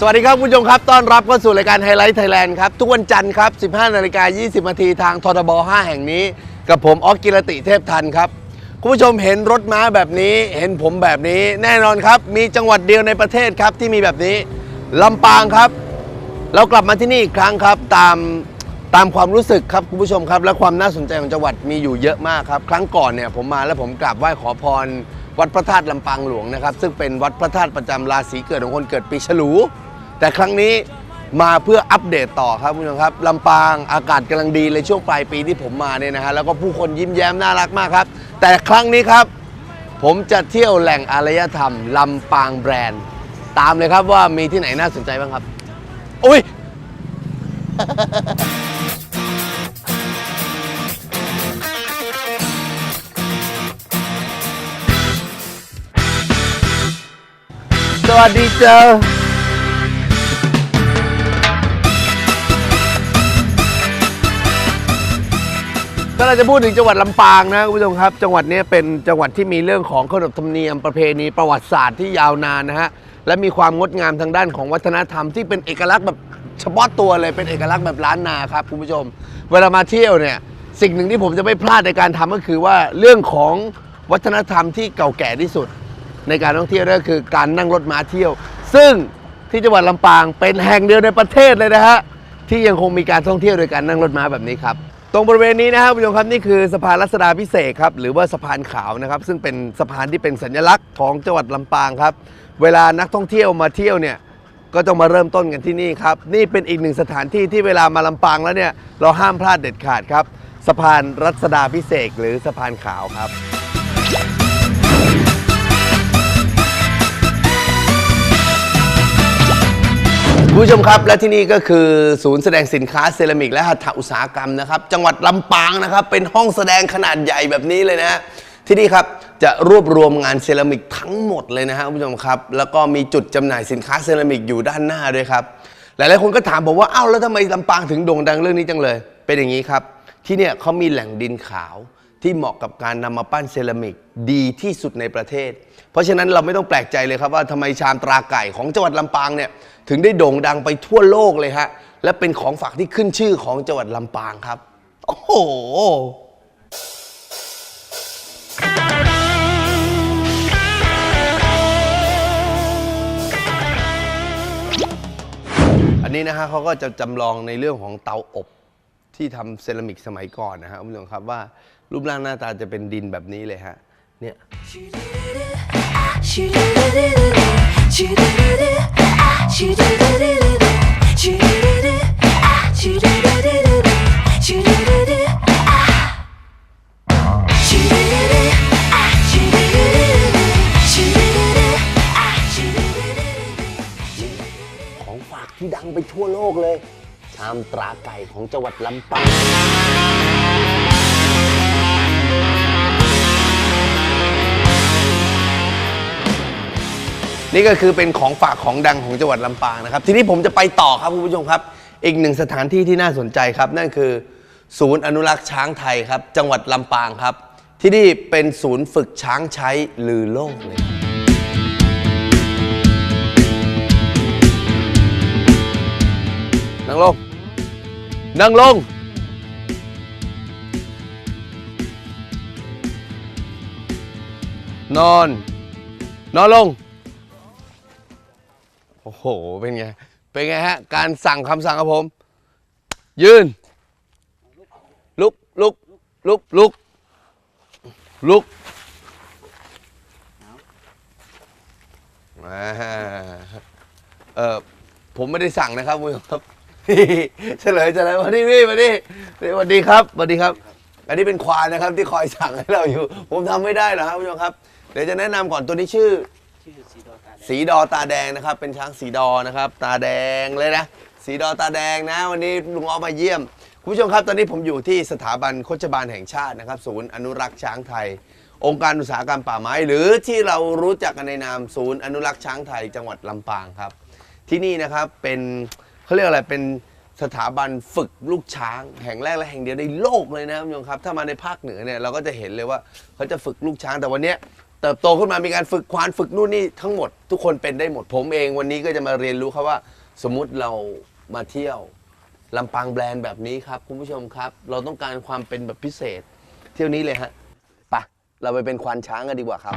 สวัสดีครับคุณผู้ชมครับ ต้อนรับเข้าสู่รายการไฮไลท์ไทยแลนด์ครับ ทุกวันจันทร์ครับ 15 นาฬิกา 20 นาทีทางททบ 5 แห่งนี้ กับผมออกกิรติเทพทันครับ คุณผู้ชมเห็นรถม้าแบบนี้ เห็นผมแบบนี้ แน่นอนครับ มีจังหวัดเดียวในประเทศครับที่มีแบบนี้ ลำปางครับ เรากลับมาที่นี่อีกครั้งครับ ตามตามความรู้สึกครับคุณผู้ชมครับ และความน่าสนใจของจังหวัดมีอยู่เยอะมากครับ ครั้งก่อนเนี่ยผมมาแล้วผมกราบไหว้ขอพร วัดพระธาตุลำปางหลวงนะครับ ซึ่งเป็นวัดพระธาตุประจำราศีเกิดของคนเกิดปีฉลู แต่ครั้งนี้มาเพื่ออัปเดตต่อครับคุณผู้ชมครับลำปางอากาศกำลังดีเลยช่วงปลายปีที่ผมมาเนี่ยนะฮะแล้วก็ผู้คนยิ้มแย้มน่ารักมากครับ แต่ครั้งนี้ครับ ผมจะเที่ยวแหล่งอารยธรรมลำปางแบรนด์ ตามเลยครับว่ามีที่ไหนน่าสนใจบ้างครับอุ้ย สวัสดีเจ้า ถ้าเราจะพูดถึงจังหวัดลำปางนะคุณผู้ชมครับ จังหวัดนี้เป็นจังหวัดที่มีเรื่องของขนบธรรมเนียมประเพณีประวัติศาสตร์ที่ยาวนานนะฮะและมีความงดงามทางด้านของวัฒนธรรมที่เป็นเอกลักษณ์แบบเฉพาะตัวเลยเป็นเอกลักษณ์แบบล้านนาครับคุณผู้ชม เวลามาเที่ยวเนี่ยสิ่งหนึ่งที่ผมจะไม่พลาดในการทำก็คือว่าเรื่องของวัฒนธรรมที่เก่าแก่ที่สุด ในการท่องเที่ยวนั่นก็คือการนั่งรถม้าเที่ยว ซึ่งที่จังหวัดลำปางเป็นแห่งเดียวในประเทศเลยนะฮะที่ยังคงมีการท่องเที่ยวโดยการนั่งรถม้าแบบนี้ครับ ตรงบริเวณนี้นะครับคุณผู้ชมครับนี่คือสะพานรัศดาพิเศษครับหรือว่าสะพานขาวนะครับ ซึ่งเป็นสะพานที่เป็นสัญลักษณ์ของจังหวัดลำปางครับ เวลานักท่องเที่ยวมาเที่ยวเนี่ยก็ต้องมาเริ่มต้นกันที่นี่ครับ นี่เป็นอีกหนึ่งสถานที่ที่เวลามาลำปางแล้วเนี่ยเราห้ามพลาดเด็ดขาดครับ สะพานรัศดาพิเศษหรือสะพานขาวครับ คุณผู้ชมครับ และที่นี่ก็คือศูนย์แสดงสินค้าเซรามิกและหัตถอุตสาหกรรมนะครับ จังหวัดลำปางนะครับ เป็นห้องแสดงขนาดใหญ่แบบนี้เลยนะฮะที่นี่ครับจะรวบรวมงานเซรามิกทั้งหมดเลยนะฮะคุณผู้ชมครับ แล้วก็มีจุดจำหน่ายสินค้าเซรามิกอยู่ด้านหน้าด้วยครับ หลายๆคนก็ถามผมว่าเอ้าแล้วทำไมลำปางถึงโด่งดังเรื่องนี้จังเลย เป็นอย่างนี้ครับ ที่เนี่ยเขามีแหล่งดินขาว ที่เหมาะกับการนำมาปั้นเซรามิกดีที่สุดในประเทศ เพราะฉะนั้นเราไม่ต้องแปลกใจเลยครับว่าทำไมชามตราไก่ของจังหวัดลำปางเนี่ยถึงได้โด่งดังไปทั่วโลกเลยฮะและเป็นของฝากที่ขึ้นชื่อของจังหวัดลำปางครับ โอ้โหอันนี้นะฮะเขาก็จะจำลองในเรื่องของเตาอบที่ทำเซรามิกสมัยก่อนนะฮะคุณผู้ชมครับว่า รูปร่างหน้าตาจะเป็นดินแบบนี้เลยฮะ เนี่ย ของฝากที่ดังไปทั่วโลกเลย ชามตราไก่ของจังหวัดลำปาง นี่ก็คือเป็นของฝากของดังของจังหวัดลำปางนะครับ ทีนี้ผมจะไปต่อครับคุณผู้ชมครับ อีกหนึ่งสถานที่ที่น่าสนใจครับ นั่นคือ ศูนย์อนุรักษ์ช้างไทยครับ จังหวัดลำปางครับ ที่นี่เป็นศูนย์ฝึกช้างใช้ลือโลกเลยนั่งลง นั่งลง นอน นอนลง อ้โห เป็นไง เป็นไงฮะ การสั่งคำสั่งของผม ยืน ลุก ลุก ลุก ลุก ลุกอ่าเออผมไม่ได้สั่งนะครับคุณผู้ชมครับเฉลยเฉลยมาดิพี่มาดิสวัสดีครับสวัสดีครับ อันนี้เป็นควายนะครับที่คอยสั่งให้เราอยู่ ผมทำไม่ได้หรอครับคุณผู้ชมครับ เดี๋ยวจะแนะนำก่อนตัวนี้ชื่อ ชื่อสีดอตาแดงสีดอตาแดงนะครับ เป็นช้างสีดอนะครับ ตาแดงเลยนะ สีดอตาแดงนะ วันนี้ลุงอ้อมาเยี่ยม คุณผู้ชมครับ ตอนนี้ผมอยู่ที่สถาบันโคชบาลแห่งชาตินะครับ ศูนย์อนุรักษ์ช้างไทย องค์การอุตสาหกรรมป่าไม้ หรือที่เรารู้จักกันในนามศูนย์อนุรักษ์ช้างไทย จังหวัดลำปางครับ ที่นี่นะครับเป็นเขาเรียกอะไรเป็นสถาบันฝึกลูกช้างแห่งแรกและแห่งเดียวในโลกเลยนะครับคุณผู้ชมครับ ถ้ามาในภาคเหนือเนี่ยเราก็จะเห็นเลยว่าเขาจะฝึกลูกช้างแต่วันเนี้ย เติบโตขึ้นมามีการฝึกควานฝึกนู่นนี่ทั้งหมด ทุกคนเป็นได้หมดผมเองวันนี้ก็จะมาเรียนรู้ครับว่า สมมุติเรามาเที่ยวลำปางแบรนด์แบบนี้ครับ คุณผู้ชมครับ เราต้องการความเป็นแบบพิเศษ เที่ยวนี้เลยฮะไปะเราไปเป็นควานช้างกันดีกว่าครับ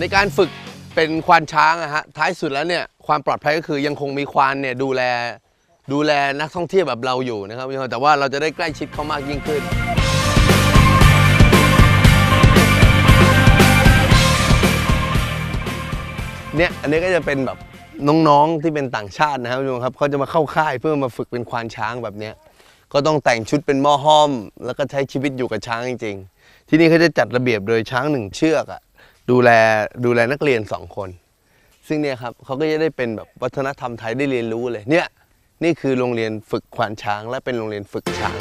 ในการฝึกเป็นควานช้างอะฮะท้ายสุดแล้วเนี่ยความปลอดภัยก็คือยังคงมีควานเนี่ยดูแล ดูแลนักท่องเที่ยวแบบเราอยู่นะครับแต่ว่าเราจะได้ใกล้ชิดเขามากยิ่งขึ้น เนี่ยอันนี้ก็จะเป็นแบบน้องๆที่เป็นต่างชาตินะครับคุณผู้ชมครับเขาจะมาเข้าค่ายเพื่อมาฝึกเป็นควานช้างแบบเนี้ยก็ต้องแต่งชุดเป็นหม้อห้อม แล้วก็ใช้ชีวิตอยู่กับช้างจริง ๆ ที่นี่เขาจะจัดระเบียบโดยช้างหนึ่งเชือกอะดูแลดูแลนักเรียนสองคน ซึ่งเนี่ยครับเขาก็จะได้เป็นแบบวัฒนธรรมไทยได้เรียนรู้เลยเนี่ย นี่คือโรงเรียนฝึกควานช้าง และเป็นโรงเรียนฝึกช้าง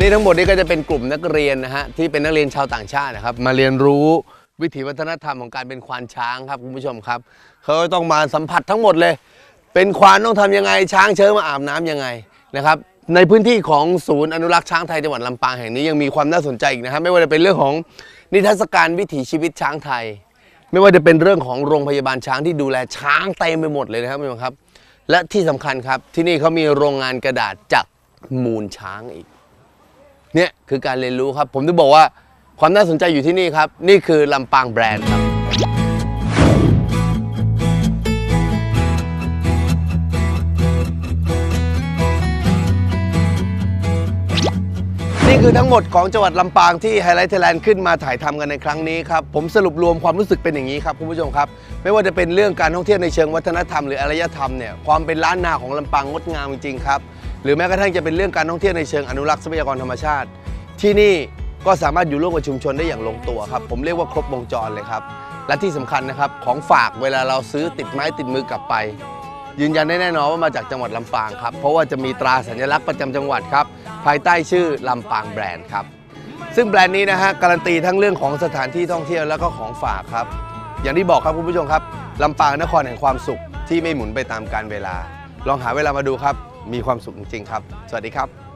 นี่ทั้งหมดนี้ก็จะเป็นกลุ่มนักเรียนนะฮะที่เป็นนักเรียนชาวต่างชาตินะครับ มาเรียนรู้วิถีวัฒนธรรมของการเป็นควานช้างครับคุณผู้ชมครับเขาต้องมาสัมผัสทั้งหมดเลย เป็นควานต้องทำยังไงช้างเชิญมาอาบน้ำยังไงนะครับในพื้นที่ของศูนย์อนุรักษ์ช้างไทยจังหวัดลำปางแห่งนี้ยังมีความน่าสนใจอีกนะครับไม่ว่าจะเป็นเรื่องของนิทรรศการวิถีชีวิตช้างไทย ไม่ว่าจะเป็นเรื่องของโรงพยาบาลช้างที่ดูแลช้างเต็มไปหมดเลยนะครับคุณผู้ชมครับ และที่สำคัญครับที่นี่เขามีโรงงานกระดาษจากมูลช้างอีก เนี่ยคือการเรียนรู้ครับ ผมจะบอกว่าความน่าสนใจอยู่ที่นี่ครับ นี่คือลำปางแบรนด์ครับ นี่คือทั้งหมดของจังหวัดลำปางที่ไฮไลท์ไทยแลนด์ขึ้นมาถ่ายทำกันในครั้งนี้ครับผมสรุปรวมความรู้สึกเป็นอย่างนี้ครับคุณผู้ชมครับ ไม่ว่าจะเป็นเรื่องการท่องเที่ยวในเชิงวัฒนธรรมหรืออารยธรรมเนี่ยความเป็นล้านนาของลำปางงดงามจริงๆครับหรือแม้กระทั่งจะเป็นเรื่องการท่องเที่ยวในเชิงอนุรักษ์ทรัพยากรธรรมชาติ ที่นี่ก็สามารถอยู่ร่วมกับชุมชนได้อย่างลงตัวครับผมเรียกว่าครบวงจรเลยครับและที่สำคัญนะครับของฝากเวลาเราซื้อติดไม้ติดมือกลับไป ยืนยันได้แน่นอนว่ามาจากจังหวัดลำปางครับ เพราะว่าจะมีตราสัญลักษณ์ประจำจังหวัดครับ ภายใต้ชื่อลำปางแบรนด์ครับ ซึ่งแบรนด์นี้นะฮะการันตีทั้งเรื่องของสถานที่ท่องเที่ยวแล้วก็ของฝากครับ อย่างที่บอกครับคุณผู้ชมครับลำปางนครแห่งความสุขที่ไม่หมุนไปตามกาลเวลา ลองหาเวลามาดูครับ มีความสุขจริงๆครับ สวัสดีครับ